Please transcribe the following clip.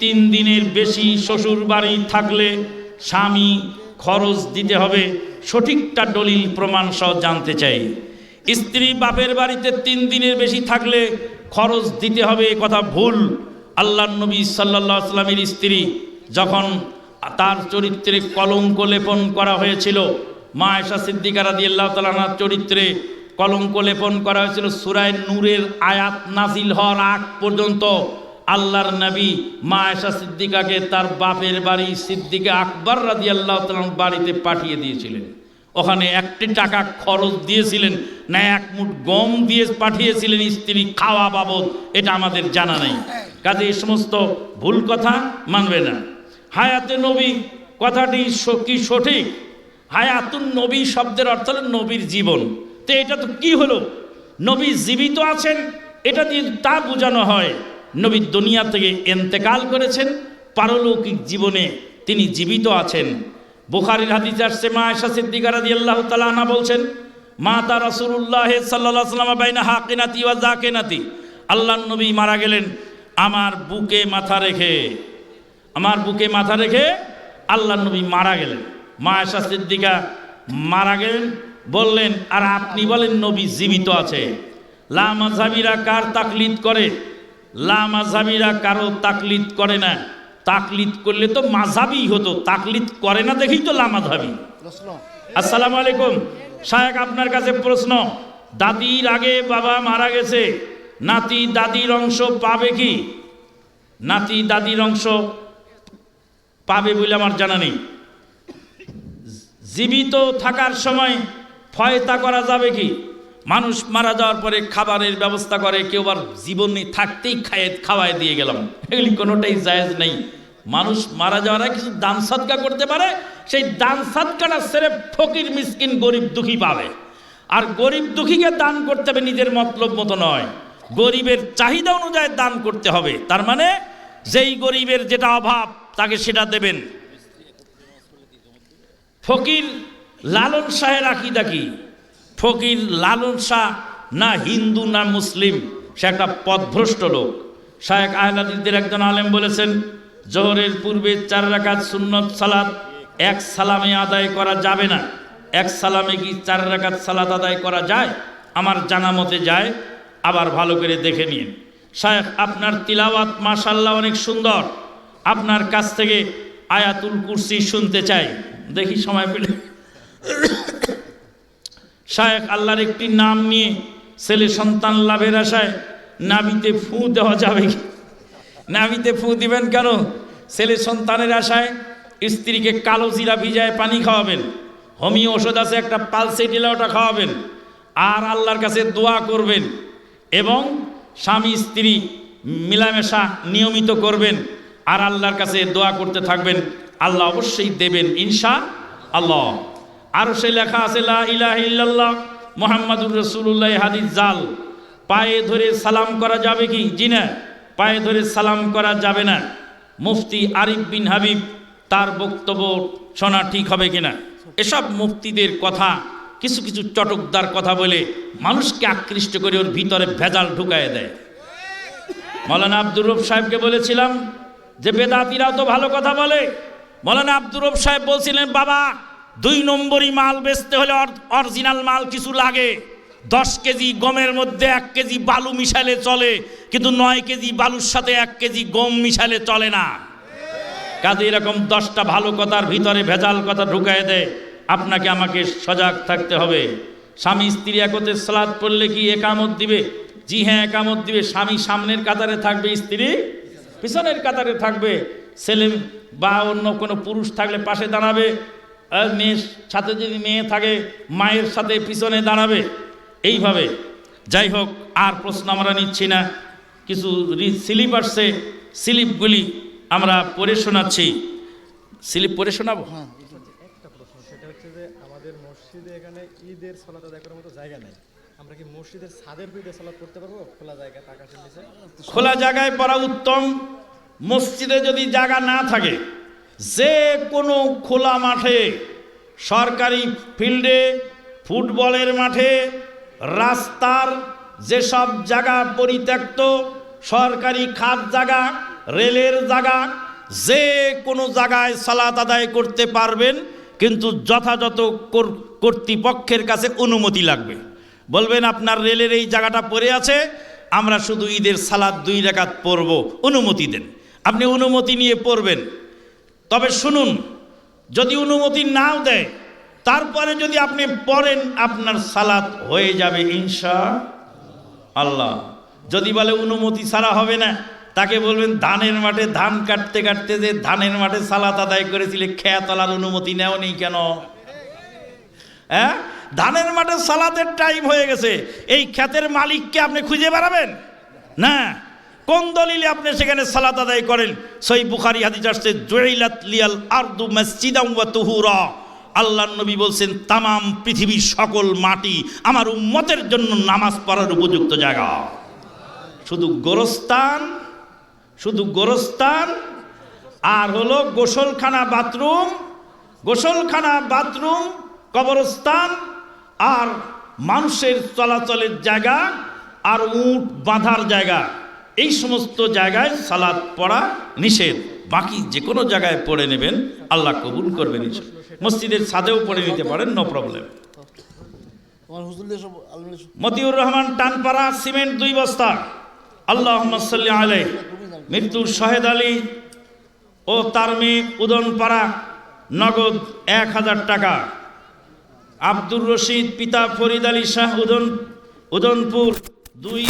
তিন দিনের বেশি শ্বশুর বাড়ি থাকলে স্বামী খরচ দিতে হবে। সঠিকটা দলিল প্রমাণ সহ জানতে চাই। স্ত্রী বাপের বাড়িতে তিন দিনের বেশি থাকলে খরচ দিতে হবে কথা ভুল। আল্লাহ নবী সাল্লাহ সাল্লামের স্ত্রী যখন তার চরিত্রে কলঙ্ক লেপন করা হয়েছিল মা এসা সিদ্দিকারা দিয়ে আল্লাহ তালার চরিত্রে কলঙ্ক লেপন করা হয়েছিল, সুরায় নূরের আয়াত নাজিল হওয়ার আগ পর্যন্ত। আল্লাহর নবী মা এসা সিদ্দিকাকে তার বাপের বাড়ি সিদ্দিকা আকবর রাজি আল্লাহ তালার বাড়িতে পাঠিয়ে দিয়েছিলেন। ওখানে একটি টাকা খরচ দিয়েছিলেন, না এক মুঠ গম দিয়ে পাঠিয়েছিলেন স্ত্রী খাওয়া বাবদ, এটা আমাদের জানা নেই। কাজে এই সমস্ত ভুল কথা মানবে না। হায়াতে নবী, কথাটি কি সঠিক? হায়াতুন নবী শব্দের অর্থ হলো নবীর জীবন। তো এটা তো কি হলো? নবী জীবিত আছেন, এটা দিয়ে তা বোঝানো হয়। নবী দুনিয়া থেকে এন্তেকাল করেছেন, পারলৌকিক জীবনে তিনি জীবিত আছেন। বুখারির হাদিসে আসছে, মা আয়সা সিদ্দিকা রাদি আল্লাহ তালানা বলছেন, মা তা রাসুল্লাহ সাল্লাহ সাল্লাম বাইনা হাকিনাতি ওয়া জাকেনাতি। আল্লাহ নবী মারা গেলেন আমার বুকে মাথা রেখে। আমার বুকে মাথা রেখে আল্লাহ নবী মারা গেলেন। মা আয়সা সিদ্দিকা মারা গেলেন, বললেন, আর আপনি বলেন নবী জীবিত আছে। লামাঝাবিরা কার তাকলিদ করে? লামাঝাবিরা কারও তাকলিদ করে না। তাকলিদ করলে তো মাঝাবি হতো। তাকলিদ করে না দেখেই তো লামাঝাবি আসসালামু আলাইকুম। শায়েক, আপনার কাছে প্রশ্ন। দাদির আগে বাবা মারা গেছে। নাতি দাদির অংশ পাবে কি? নাতি দাদির অংশ পাবে বলে আমার জানা নেই। জীবিত থাকার সময় ফয়তা করা যাবে কি? মানুষ মারা যাওয়ার পরে খাবারের ব্যবস্থা করে, কেউ আবার জীবনে থাকতেই খায়ে, খাওয়ায় দিয়ে গেলাম। এগুলি কোনোটাই জায়েজ নেই। মানুষ মারা যাওয়ার কিছু দান সৎকা করতে পারে, সেই দান সৎকাটা সেরে ফকির, মিসকিন, গরিব দুঃখী পাবে। আর গরিব দুঃখীকে দান করতে হবে নিজের মতলব মতো নয়। গরিবের চাহিদা অনুযায়ী দান করতে হবে। তার মানে যেই গরিবের যেটা অভাব, তাকে সেটা দেবেন। ফকির লালন শাহের আকিদা কি? ফকির লালন শাহ না হিন্দু, না মুসলিম। সে একটা পথভ্রষ্ট লোক। শায়েক আহলাদিদের একজন আলেম বলেছেন, জোহরের পূর্বে চার রাকাত সুন্নত সালাত এক সালামে আদায় করা যাবে না। এক সালামে কি চার রাকাত সালাত আদায় করা যায়? আমার জানা মতে যায়। আবার ভালো করে দেখে নিন। শায়েখ, আপনার তিলাওয়াত মাশাল্লাহ অনেক সুন্দর। আপনার কাছ থেকে আয়াতুল কুরসি শুনতে চাই। দেখি সময় পেলে। শায়েখ আল্লাহর একটি নাম নিয়ে ছেলে সন্তান লাভের আশায় নাবিতে ফু দেওয়া যাবে নাবিতে ফু দিবেন কেন? ছেলে সন্তানের আশায় স্ত্রীকে কালো জিরা ভিজায় পানি খাওয়াবেন। হোমিও ওষুধ আছে, একটা পালসে দিলে ওটা খাওয়াবেন। আর আল্লাহর কাছে দোয়া করবেন এবং স্বামী স্ত্রী মিলামেশা নিয়মিত করবেন আর আল্লাহর কাছে দোয়া করতে থাকবেন। আল্লাহ অবশ্যই দেবেন ইনশা আল্লাহ আরও সে লেখা আছে ইল্লাল্লাহ, মোহাম্মদুর রসুল্লাহ হাদিস জাল। পায়ে ধরে সালাম করা যাবে কি? জি না, পায়ে ধরে সালাম করা যাবে না। মুফতি আরিফ বিন হাবিব, তার বক্তব্য শোনা ঠিক হবে কিনা? এসব মুফতিদের কথা, কিছু কিছু চটকদার কথা বলে মানুষকে আকৃষ্ট করে ওর ভিতরে ভেজাল ঢুকায় দেয়। মৌলানা আব্দুর রব সাহেবকে বলেছিলাম যে, বেদাতিরাও তো ভালো কথা বলে। মৌলানা আব্দুর রব সাহেব বলছিলেন, বাবা দুই নম্বরই মাল বেচতে হলে অরিজিনাল মাল কিছু লাগে। দশ কেজি গমের মধ্যে এক কেজি বালু মিশালে চলে, কিন্তু নয় কেজি বালুর সাথে এক কেজি গম মিশালে চলে না। কাজে এরকম দশটা ভালো কথার ভিতরে ভেজাল কথা ঢুকায় দেয়, আপনাকে আমাকে সজাগ থাকতে হবে। স্বামী স্ত্রী একতে সালাদ পড়লে কি একামত দিবে? জি হ্যাঁ একামত দিবে। স্বামী সামনের কাতারে থাকবে, স্ত্রী পিছনের কাতারে থাকবে। ছেলে বা অন্য কোনো পুরুষ থাকলে পাশে দাঁড়াবে মেয়ের সাথে যদি মেয়ে থাকে মায়ের সাথে পিছনে দাঁড়াবে। এইভাবে। যাই হোক আর প্রশ্ন আমরা নিচ্ছি না। কিছু স্লিপ আসছে স্লিপগুলি আমরা পড়ে শোনাচ্ছি। স্লিপ পড়ে শোনাবো? একটা প্রশ্ন সেটা হচ্ছে যে আমাদের মসজিদে এখানে ঈদের সলাত আদায় করার মতো জায়গা নেই। আমরা কি মসজিদের ছাদের ঈদের সলাত করতে পারব? খোলা জায়গা আকাশের নিচে? খোলা জায়গায় পড়া উত্তম। মসজিদে যদি জায়গা না থাকে যে কোনো খোলা মাঠে, সরকারি ফিল্ডে, ফুটবলের মাঠে, রাস্তার যেসব জায়গা পরিত্যক্ত, সরকারি খাত জায়গা, রেলের জায়গা, যে কোনো জায়গায় সালাত আদায় করতে পারবেন, কিন্তু যথাযথ কর্তৃপক্ষের কাছে অনুমতি লাগবে। বলবেন, আপনার রেলের এই জায়গাটা পড়ে আছে, আমরা শুধু ঈদের সালাদ দুই রেখাত পড়ব। অনুমতি দেন। আপনি অনুমতি নিয়ে পড়বেন। তবে শুনুন, যদি অনুমতি নাও দেয়, তারপরে যদি আপনি পড়েন, আপনার সালাত হয়ে যাবে ইনশা আল্লাহ। যদি বলে অনুমতি ছাড়া হবে না, তাকে বলবেন, ধানের মাঠে ধান কাটতে কাটতে যে ধানের মাঠে সালাত আদায় করেছিলে খেয়া তোলার অনুমতি নেও নেই কেন? হ্যাঁ? ধানের মাঠে সালাতের টাইম হয়ে গেছে, এই ক্ষেতের মালিককে আপনি খুঁজে বেড়াবেন? না। কোন দলিলে আপনি সেখানে সালাত আদায় করেন? সই বুখারি হাদিস আসছে জয়লাত লিয়াল আরদু মসজিদাম ওয়া তুহুরা। আল্লাহ নবী বলছেন, তামাম পৃথিবীর সকল মাটি আমার উম্মতের জন্য নামাজ পড়ার উপযুক্ত জায়গা। শুধু গোরস্থান শুধু গোরস্থান, আর হলো গোসলখানা বাথরুম গোসলখানা বাথরুম, কবরস্থান, আর মানুষের চলাচলের জায়গা, আর উট বাঁধার জায়গা। এই সমস্ত জায়গায় সালাদ পড়া নিষেধ। বাকি যে কোনো জায়গায় পড়ে নেবেন আল্লাহ কবুল করবেন মসজিদের ছাদেও পড়ে নিতে পারেন no problem Motiur Rahman Tanpara cement দুই বস্তা। আল্লাহ সাল্লি আলাই মৃত্যুর শহেদ আলী ও তার মেয়ে উদনপাড়া নগদ এক হাজার টাকা। আব্দুর রশিদ পিতা ফরিদ আলী শাহ উদন উদনপুর দুই